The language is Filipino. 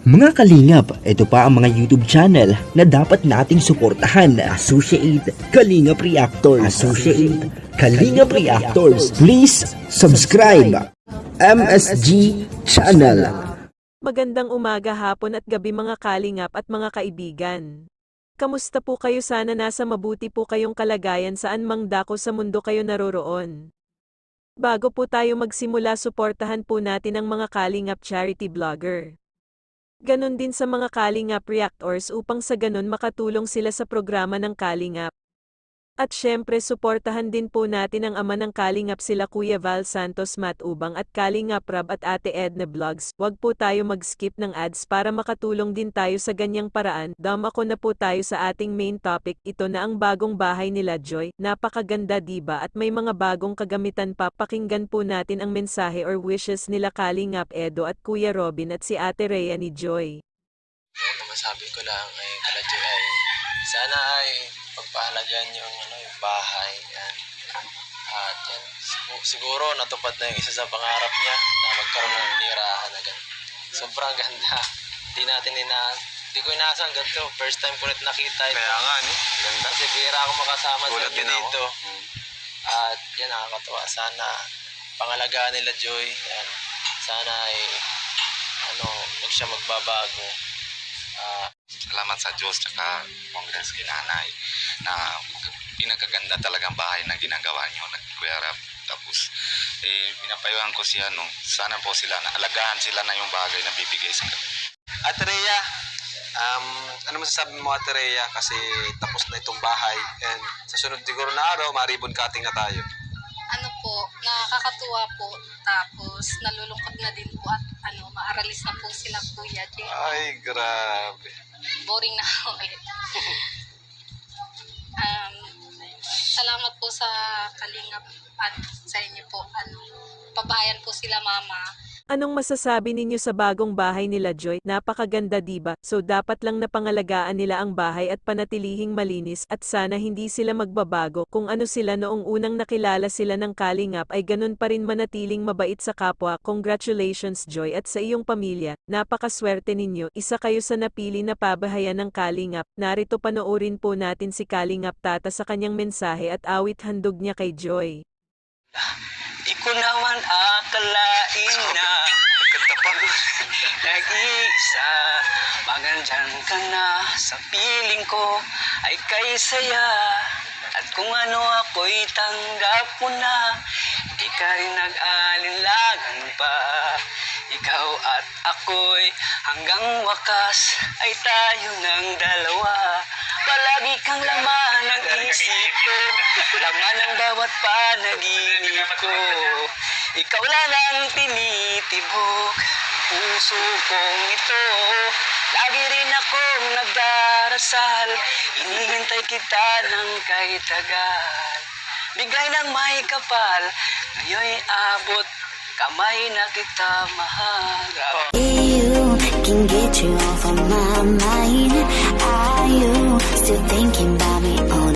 Mga kalingap, ito pa ang mga YouTube channel na dapat nating suportahan. Associate Kalingap Reactors. Associate Kalingap Reactors. Please subscribe. MSG Channel. Magandang umaga, hapon at gabi mga kalingap at mga kaibigan. Kamusta po kayo sana nasa mabuti po kayong kalagayan saan mang dako sa mundo kayo naroroon. Bago po tayo magsimula suportahan po natin ang mga kalingap charity vlogger. Ganon din sa mga kalingap reactors upang sa ganon makatulong sila sa programa ng kalingap. At syempre suportahan din po natin ang ama ng Kalingap sila Kuya Val Santos Matubang at Kalingap Rab at Ate Edna Vlogs. Huwag po tayo mag-skip ng ads para makatulong din tayo sa ganyang paraan. Dam ako na po tayo sa ating main topic. Ito na ang bagong bahay nila Joy. Napakaganda diba at may mga bagong kagamitan pa. Pakinggan po natin ang mensahe or wishes nila Kalingap Edo at Kuya Robin at si Ate Rhea ni Joy. Ang masabi ko lang kay Kalajoy ay sana ay pagpahalagan yung, ano, yung bahay. Yan. At yan, siguro, siguro natupad na yung isa sa pangarap niya na magkaroon ng tirahan na ganun. Sobrang ganda. Hindi natin ina... Hindi ko inaasahan ganito. First time ko ulit nakita ito. Kaya nga, no? Ganda. Kasi bihira ako makasama sa inyo dito. At yan, nakakatuwa. Sana pangalagaan nila Joy. Yan. Sana ay ano, huwag siya magbabago. Ah, Salamat sa Diyos tsaka Congress kay nanay na pinakaganda talagang bahay na ginagawa niyo na Kuya Rap. Tapos, eh, pinapayuhan ko siya, no? Sana po sila, na alagaan sila na yung bagay na bibigay sa kanila. Ate Rhea, um, ano masasabi mo Ate Rhea kasi tapos na itong bahay and sa sunod siguro na araw, maribon cutting na tayo. ano po, nakakatuwa po. Tapos, nalulungkot na din po at ano, maaralis na po sila Kuya Jay. Ay, grabe. Boring na ako ulit. um, salamat po sa kalingap at sa inyo po. Ano, pabayan po sila mama. Anong masasabi ninyo sa bagong bahay nila Joy? Napakaganda diba? So dapat lang napangalagaan nila ang bahay at panatilihing malinis at sana hindi sila magbabago. Kung ano sila noong unang nakilala sila ng Kalingap ay ganun pa rin manatiling mabait sa kapwa. Congratulations Joy at sa iyong pamilya. Napakaswerte ninyo. Isa kayo sa napili na pabahayan ng Kalingap. Narito panoorin po natin si Kalingap Tata sa kanyang mensahe at awit handog niya kay Joy. Di ko naman akalain na Kanta pa. Nag-iisa Magandyan ka na. Sa piling ko Ay kay saya. At kung ano ako'y tanggap mo na Di ka rin nag-alinlagan pa. Ikaw at ako'y Hanggang wakas Ay tayo ng dalawa. Palagi kang laman ng isip ko Laman ng bawat panaginip ko Ikaw lang ang tinitibok Puso kong ito. Lagi rin akong nagdarasal Inihintay kita ng kay tagal. Bigay ng may kapal Ngayon'y abot Kamay na kita mahal. You can get you off of my